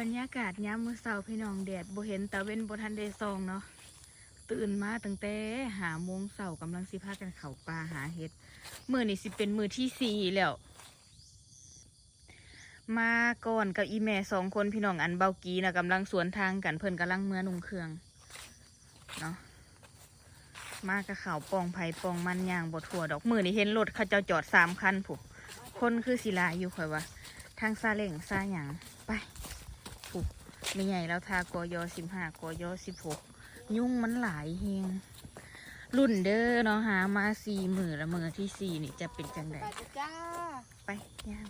บรรยากาศยามมื้อเช้าพี่น้องแดดบ่เห็นตะเว้นบ่ทันได้ส่องเนาะตื่นมาตั้งแต่หาโมงเช้ากำลังสิพากันเข้าป่าหาเห็ดมื้อนี้สิเป็นมื้อที่สี่แล้วมาก่อนกับอีแม่สองคนพี่น้องอันเบากีนะกำลังสวนทางกันเพิ่นกำลังเมื่อนุ่งเครื่องเนาะมากับข่าวปองไผ่ปองมันยางบดถั่วดอกมือนี่เห็นรถเขาเจ้าจอดสามคันผู้คนคือศิลาอยู่ข่อยว่าทางซาเล่งซาหยังไป ผู้ไม่ใหญ่แล้วทากอยสิบห้ากอยสิบหกยุ่งมันหลายเฮงรุ่นเด้อเนาะหามาสี่หมือละเมือที่สี่นี่จะเป็นจังไดไปจ้าไปย่าง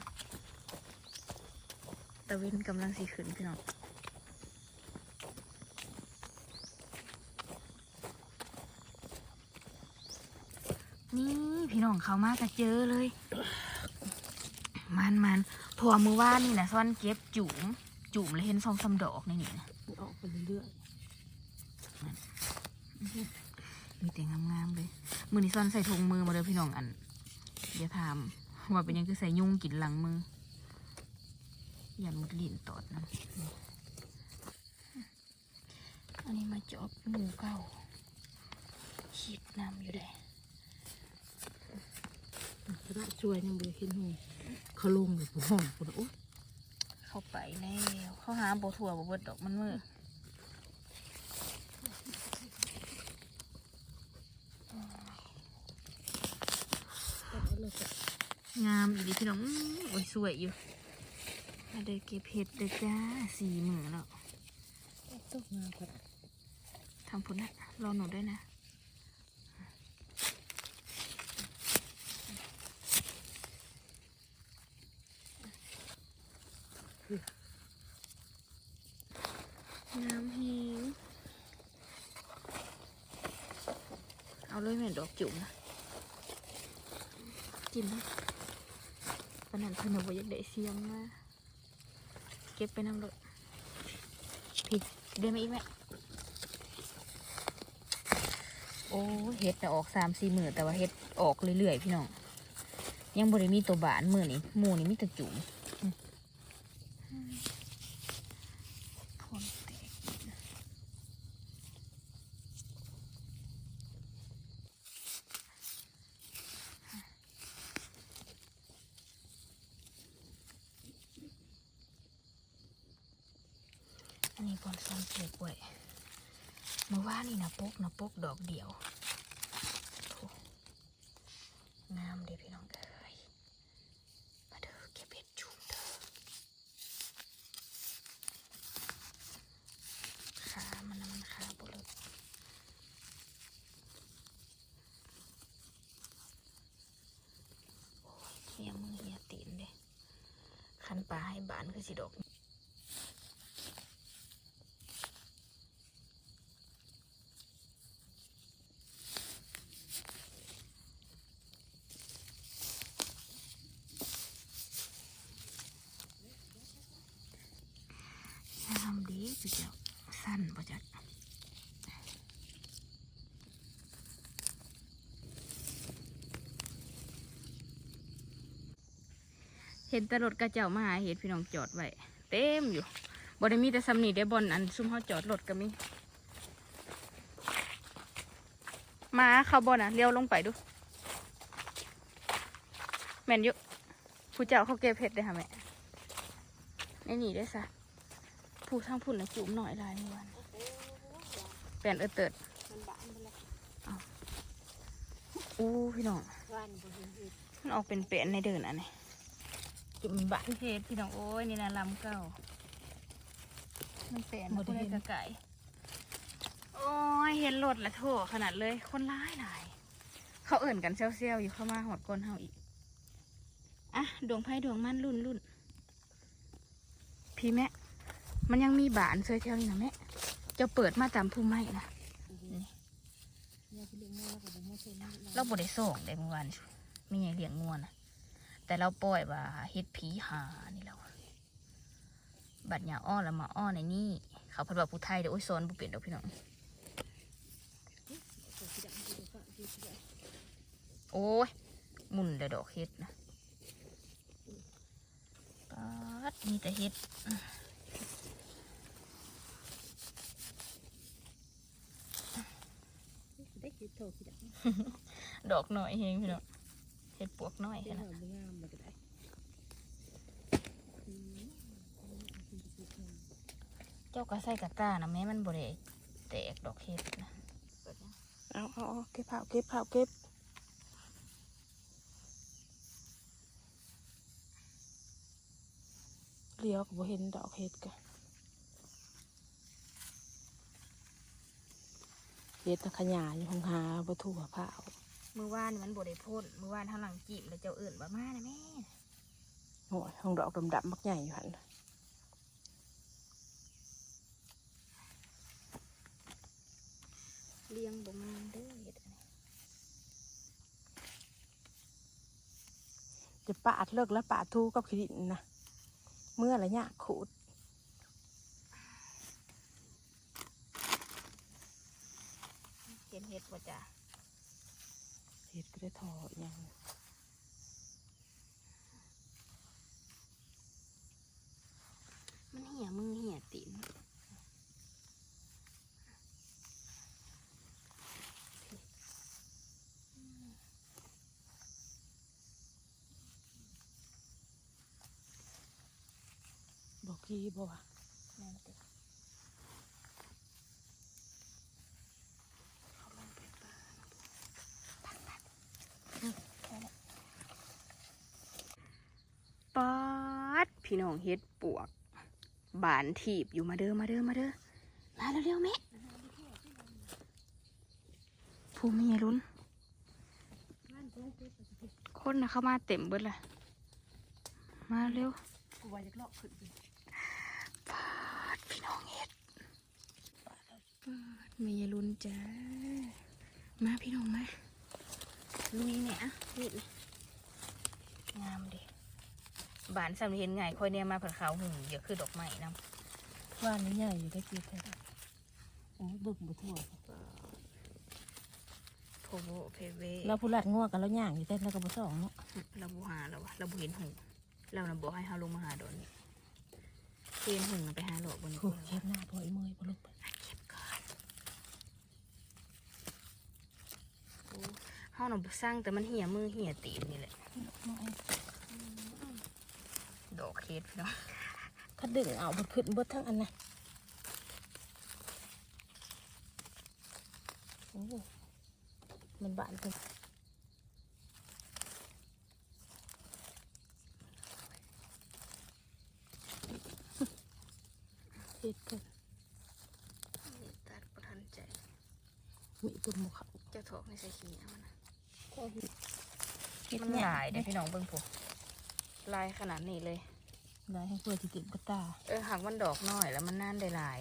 ตะเวนกำลังสีขึ้นพี่น้องนี่พี่น้องเขามากระเจอเลย มันมันถั่วมือว่านนี่นะซ่อนเก็บจุ๋ม จุ๋มเลยเห็นซองสำดอกในนี่นะออกไปเรื่อยมีแต่งามๆเลย มือนี่ซ่อนใส่ถุงมือมาเลยพี่น้องอันเดี๋ยวถามว่าเป็นยังคือใส่ยุ่งกินหลังมืออย่ามุดลิ้นตอดนะอันนี้มาจอบหมูเก่าขีดน้ำอยู่ได้ๆพระช่วยยังเบื่อขึ้นหูเขาลงเลยผมห้องคนโอ๊ย เข้าไปแล้วเข้าหาโบถั่วโบเบิดดอกมันมือองามอีดีพี่น้องอื้อโอ้ยสวยอยู่มาเดินเก็บเห็ดเด้อจ้าสี่หมื่นแล้วตกมาครับทำพุ่นนะรอหนูด้วยนะ น้ำหิวเอาเลยแม่ดอกจุ่มนะจิ้มนะปนนันเพนเอาไว้อยากได้เสียงมาเก็บไปน้ำรถพี่เดินมาอีกไหมโอ้เห็ดนะออกสามสี่หมื่นแต่ว่าเห็ดออกเรื่อยๆพี่น้องยังบริมีตัวบานมือนี่หมูนี่มีแต่จุ่มอืมคนแตก อันนี้บอน ซ้อนปลูกไว้เมื่อวานี่นะปกนะปกดอกเดียวงามเด้พี่น้องเอ้ยมาเด้อเก็บเห็ดจุ่มเด้อขามันนะมันขาบุรุษโอ้ยเฮียมือเฮียตีนเด้คันปลาให้บานคือสิดอก ทำดีไปเจ้าสั้นประจัด เห็นแตรถกระเจ้ามาหาเห็ดพี่น้องจอดไว้เต็มอยู่บ่ได้มีแต่สำนีได้บอลอันซุ่มเขาจอดรถก็มีมาเขาบอลอะเลี้ยวลงไปดู แม่นอยู่ผู้เจ้าเขาเก็บเห็ดได้ค่ะแม่ในนี่ได้ซะผู้ทางพุ่นนะจุ่มหน่อยลายนี่วันแปลนเออเติดอู้พี่น้องมันออกเป็นเปลนในเดินอันนี้ จุ่มบ้านเทศพี่น้องโอ้ยนี่นะลำเก่ามันเปลนนะผู้ใดกระไก่โอ้ยเห็นรถละโถขนาดเลย คนร้ายหลาย เขาเอิ่นกันเซลเซลอยู่เข้ามาหอดก้นเฮาอีก อะ ดวงไพ่ดวงมันรุ่นรุ่นพี่แม่ มันยังมีบานเสื้อเที่ยวนี่นะแม่เจะเปิดมาตามผู้ไม้นะเนี่ยที่เลี้ยงงูแล้วก็บ่มาเซ็นเราบได้ส่งได้เมื่อวานไม่ใช่เลี้ยงงวนะ แต่เราปล่อยว่าเฮ็ดผีหานี่เราบัดหยาอ้อแล้วมาอ้อในนี่เขาพูดว่าผู้ไทยเด้อโอ้ยโซนผู้เปลี่ยนดอกพี่น้องโอ้ยมุนแต่ดอกเฮ็ดนะปัดมีแต่เฮ็ดดอกหน่อยเฮงพี่น้อง เห็ดปวกน้อยเฮ็แค่ดหนั้นอมงามมันก็ได้เจ้าก็ใส่กระตานะแม่มันบ่ได้แตกดอกเห็ดนะเอาเอาเอาเก็บเผาเก็บเผาเก็บเลี้ยวก็บ่เห็นดอกเฮ็ดกะเฮ็ดตะขยายของหาบ่ทั่วเผา มือวานนี่มันบ่ได้พ่นมือวานทางหลังจีบแล้วเจ้าเอื่นว่ามานะแม่โอ้ยของดอกดำๆมักใหญ่อยู่หั่นน่ะเลี้ยงบ่งามเด้อเห็ดอันนี้จะปาดเลิกแล้วปาดทูกับขีดินนะเมื่อระยะขูดเห็นเห็ดบ่จ้ะ เฮ็ดก็ได้ทออีหยังมันเหี่ยมือเหี่ยตีนบอกกี้บ่วะแม่นติป๊าด พี่น้องเฮ็ดปวก บานถีบอยู่มาเด้อมาเด้อมาเด้อมาเร็วๆแม่ผู้มีลุ้น คนนะเข้ามาเต็มเบิดเลยมาเร็วกูว่าจะเลาะขึ้นไปปาดพี่น้องเฮ็ดปาดมีลุ้นจ้ามาพี่น้องมาลุยเนี่ยอะนี่เลยงามดิ บานสำเห็นไงค่อยเนี่ยมาเผื่อขาวหึงเยอะคือดอกไม้นำว่านนี้ใหญ่อยู่ได้กี่แค่โอ้ยเบึกบ่ทั่วโพโบเพเวเราผู้ลัดงัวกันแล้วย่างอยู่แต่แล้วก็บ่สองเนาะเราบูหาเราวะเราบูเห็นหงเราน่ะบอกให้เฮาลงมาหาดอนนี่เห็นหงน่ะไปหาหลอกบนนี้โอ้ยเก็บหน้าพออีเมยบ่ลุกไปเก็บก่อนโอ้เฮาน่ะบ่สร้างแต่มันเหี่ยมือเหี่ยตีนนี่แหละ ดอกเฮ็ดพี่น้องถ้าดึงเอาบ่ขึ้นเบิดทั้งอันน่ะโอ้ยมันบานกันเฮ็ดกันนี่ตัดประทันใจ มีต้นหมูเขาเจะถอกในใส่ขี้ยมันนะก็เฮ็ดมันหลายเด้อพี่น้องเบิ่งผู้ ลายขนาดนี้เลยได้ให้เพื่อที่เก็บกระตาเออหากมันดอกน้อยแล้วมันน่านได้หลาย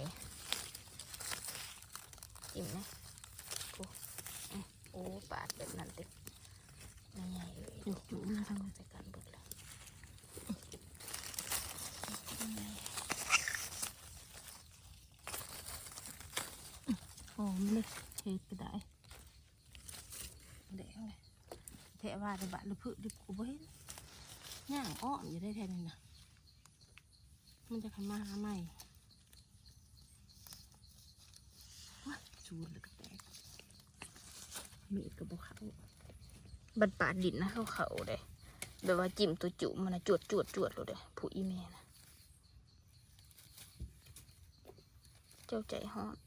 จิ้มนะกูอื้อโอ้ปาดแบบนั้นติไม่ใหญ่เลยจุกจุกมาทางนั้นใส่กันเบิดเลยหอมเลยเฮ็ดก็ได้แดงเลยแทะว่าในบ้านหรือพืชดิบกูบ่เห็น ย่างอ้อมอยู่ได้แทนนี่นะมันจะขันมาหาใหม่ว้าจูดแล้วก็แตกมีดกับบ่เขาบัดปาดดินนะเขาเขาเลยแบบว่าจิ้มตัวจุ่มมันนะจวดจวดจวดเลยผู้อีแม่นะ เจ้าใจฮอด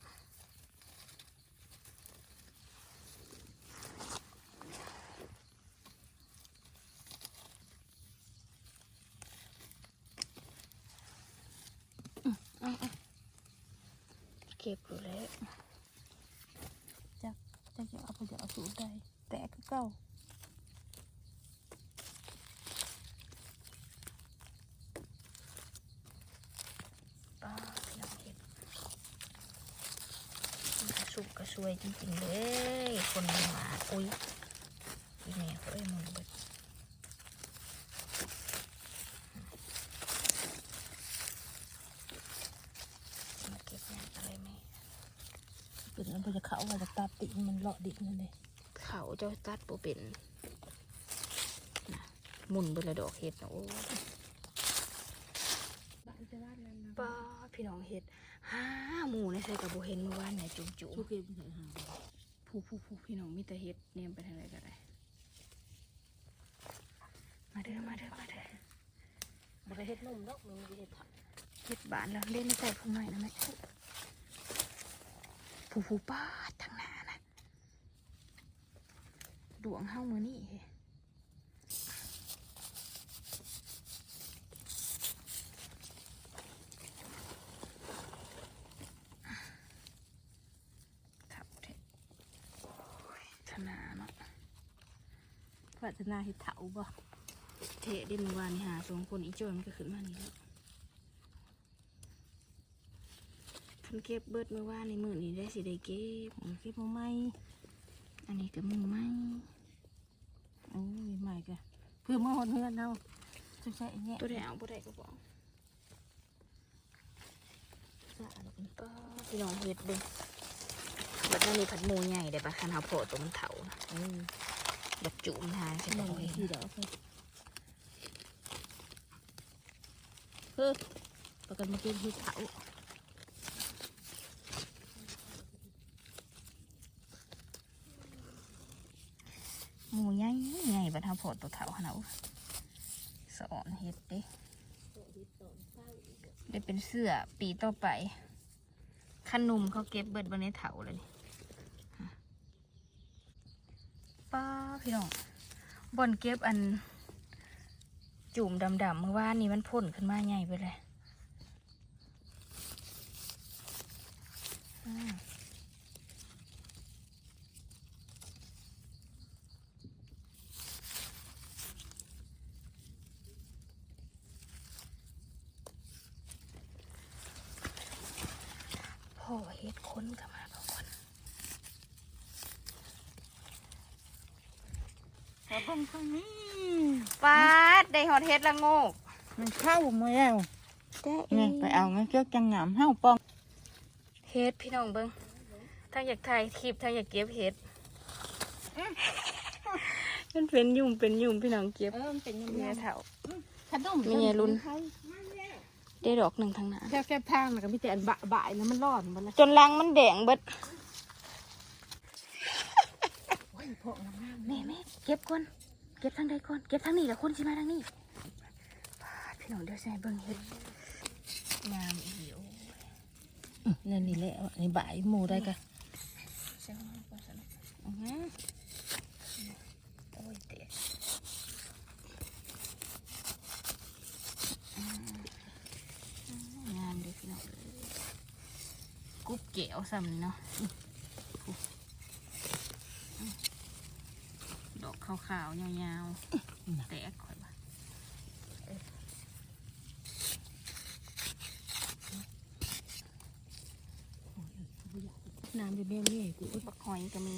เก็บอยู่แล้ว จักจักจะเอาไปจะเอาสูตรใดแตกคือเก่า ป้าพี่น้องเห็ดกระสุกกระซ วยจริงๆเลย คนมันมาอุ้ยอีเมลเอ้ยมึงเบิดมาเก็บงานอะไรไหมเป็นอันไปจะเขาว่าจะตัดติมันเลาะดินนั่นเลยเขาเจ้าตัดโปเป็นน่ะหมุนเบิดละดอกเห็ดนะโอ้บ้านจะบ้านนั้นนะป้าพี่น้องเห็ด ห้าหมูในใส่กับโบเห็นเมื่อวานไหนจุ่มจุ่มทุกเก็บใส่หาผผู้ผู้ผู้พี่น้องมีแต่เฮ็ดเนี่ยไปทางไหนก็ได้มาเด้อมาเด้อมาเด้อบ่ได้เฮ็ดนมดอกมันบ่ได้เฮ็ดผักเฮ็ดบานแล้วเล่นในใจพุ่งหน่อยนะแม่ผู้ผู้ป้าดทางหน้านะดวงเฮ้ามือนี่เฮ้ทับเทะโอ้ยธนาเนาะ พัฒนาเฮ็ดเถาบ่เทะได้เมื่อวานนี่หาสองคนอีโจอยมันก็ขึ้นมานี่แล้วคันเก็บเบิดเมื่อวานในมือนี้ได้สิได้เก็บอืมเก็บมาใหม่อันนี้ก็มือไหมโอ้ยใหม่กะเพื่อมาฮอดเฮือนเฮาจังใส่แง่ตัวได้เอาบ่ได้ก็บอกสะอาดแล้วกันก็พี่น้องเฮ็ดเด้แบบนั้นมีผัดหมูใหญ่ได้ปะคันเฮาโผล่ตัวมันเถานะเออ แบบจุ่มทานใช่หไหมนึ่งทีเดียวไปเฮ้อประกันมากินเฮ็ดเถาหมูใหญ่ใหญ่บัดเฮาโผล่ตัวเถาขนาดสอนเฮ็ดเด้ได้เป็นเสื้อปีต่อไปขนมเขาเก็บเบิดบนในเถาเลยนี่ ป้าพี่น้องบอนเก็บอัน จุ่มดำๆเมื่อวานนี้มันพ่นขึ้นมาใหญ่ไปเลยพ่อเฮ็ดค้นกันมาพ่ อคนขอบ้งข้างนี้ปาดได้ฮอดเฮ็ดละโงกมันเข้ามาแล้วได้นี่ไปเอาเงินเกี่ยวจังหนามเฮาป้องเฮ็ดพี่น้องเบิ่งทั้งอยากถ่ายคลิปทั้งอยากเก็บเฮ็ดมันเป็นยุ่มเป็นยุ่มพี่น้องเก็บเออมันเป็นยังเมีไงยเถาขนมมีไงรุ่นได้ดอกหนึ่งทางหน้าแค่แค่ทางแล้วก็มีแต่อันบะบ่ายแล้วมันร้อนหมดแล้วจนลังมันแดงเบิดโอ้ยพวกน้ำงามแม่แม่เก็บก่อน เก็บทางใดก่อน เก็บทางนี้แล้วคนสิมาทางนี้พี่น้องเดี๋ยวใส่เบิ่งเฮ็ดงามอีโอนั่นนี่แหละอันนี้บ่ายหมูได้กะใส่ของมันก่อนซะเนโอ้ยเตะงามด้อพี่น้องกุ๊บเก๋วซ้ำเนาะดอก ขาวๆยาวๆแตกข่อยว่าน้ำเป็นแบบนี้กูอุ้ยบักหอยก็มี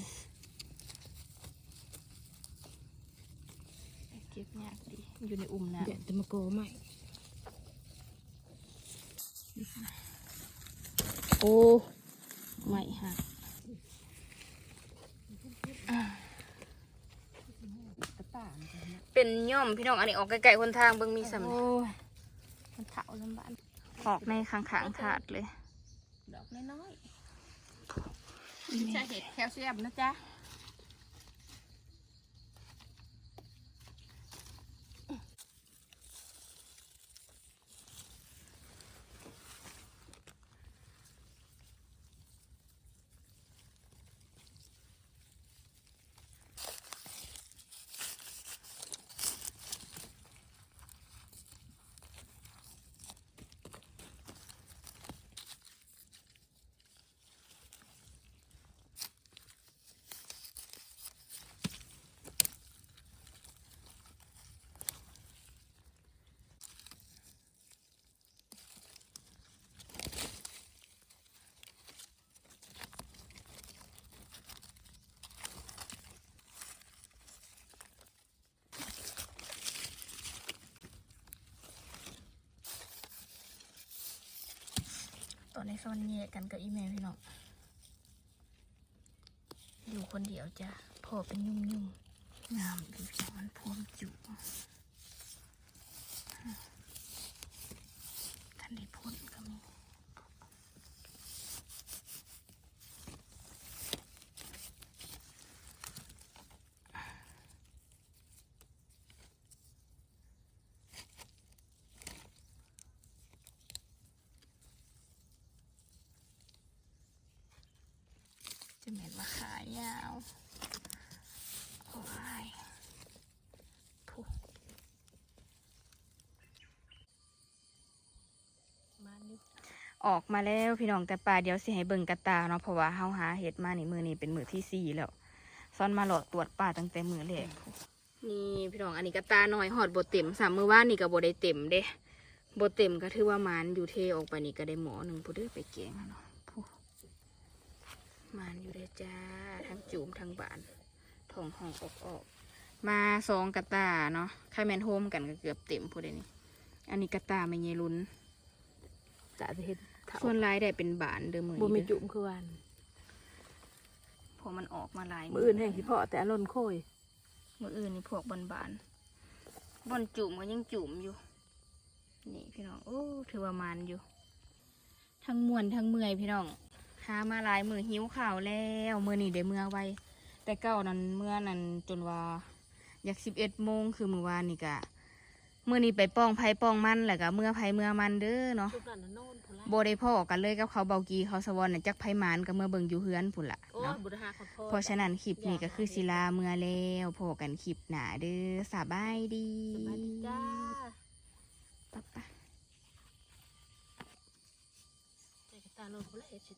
เก็บยากดีอยู่ในอุ่มน้เดี๋ยวจะมาโกใหม่ำโอ้ไม่ฮะอ่า ตะป่ามันจะ เนี่ยเป็นย่อมพี่น้องอันนี้ออกไกลๆคนทางเบิ่งมีสำโอ้ยมันเถาลำบากออกในข้างๆถาดเลย ดอกน้อยๆใช่เห็ดแคลเซียมนะจ๊ะ ตอนในซอนแยกกันกับอีเมลพี่น้องอยู่คนเดียวจ้ะพอเป็นยุ่งยุ่งๆงามดูสองมันพร้อมจุทันได้พ่นก็มี ออกมาแล้วพี่น้องแต่ป่าเดี๋ยวสิให้เบิ่งกระตาเนาะเพราะว่าเฮาหาเห็ดมานี่มือนี้เป็นมือที่สี่แล้วซ่อนมาหลอดตรวจป่าตั้งแต่มือแรกนี่พี่น้องอันนี้กระตาน้อยหอดบดเต็มสามมือว่านี่ก็บดได้เต็มเด้บดเต็มก็ถือว่ามันอยู่เทออกไปนี่ก็ได้หมอหนึ่งผู้เด้อไปแกงเนาะมันอยู่ได้จ้าทั้งจูมทั้งบานทองห้องออกออกมาสองกระตาเนาะใครแมนโฮมกันก็เกือบเต็มผู้เด้นี่อันนี้กระตาไม่เยลุนจะจะเห็น เท่าส่วนลายได้เป็นบานเด้อมือบ่มีนี้เด้อจุ่มคือวันพอมันออกมาลายมืออื่นแห่งที่เพาะแต่อารมณ์โคยมืออื่นนี่พวกบานบานๆบอนจุ่มก็ยังจุ่มอยู่ นี่พี่น้องโอ้ถือว่ามันอยู่ ทั้งมวนทั้งเมื่อยพี่น้องหามาหลายมือหิวข่าวแล้วมือนี่ได้เมื่อไวแต่เก้านั้นเมื่อนั้นจนว่าอยากสิบเอ็ดโมงคือมือวานนี่กะ มือนี้ไปป้องไผ่ป้องมันแหละกะเมื่อไผ่เมื่อมันเด้อเนาะทุกนั้นน่ะโน่นพุ่นละโบได้พ่อกันเลยกับเขาเบากีเขาสวรรค์น่ะจักไผ่มานกับเมื่อเบิ่งอยู่เฮือนพุ่นละโอ้ยเนาะบุตรหาขอโทษเพราะฉะนั้นคลิปนี้ก็คือศิลาเมื่อแล้วพอกันคลิปหนาเด้อสบายดีสบายดีจ้าปั๊บปะใจกระตาโลนพุ่นละเห็ดสิ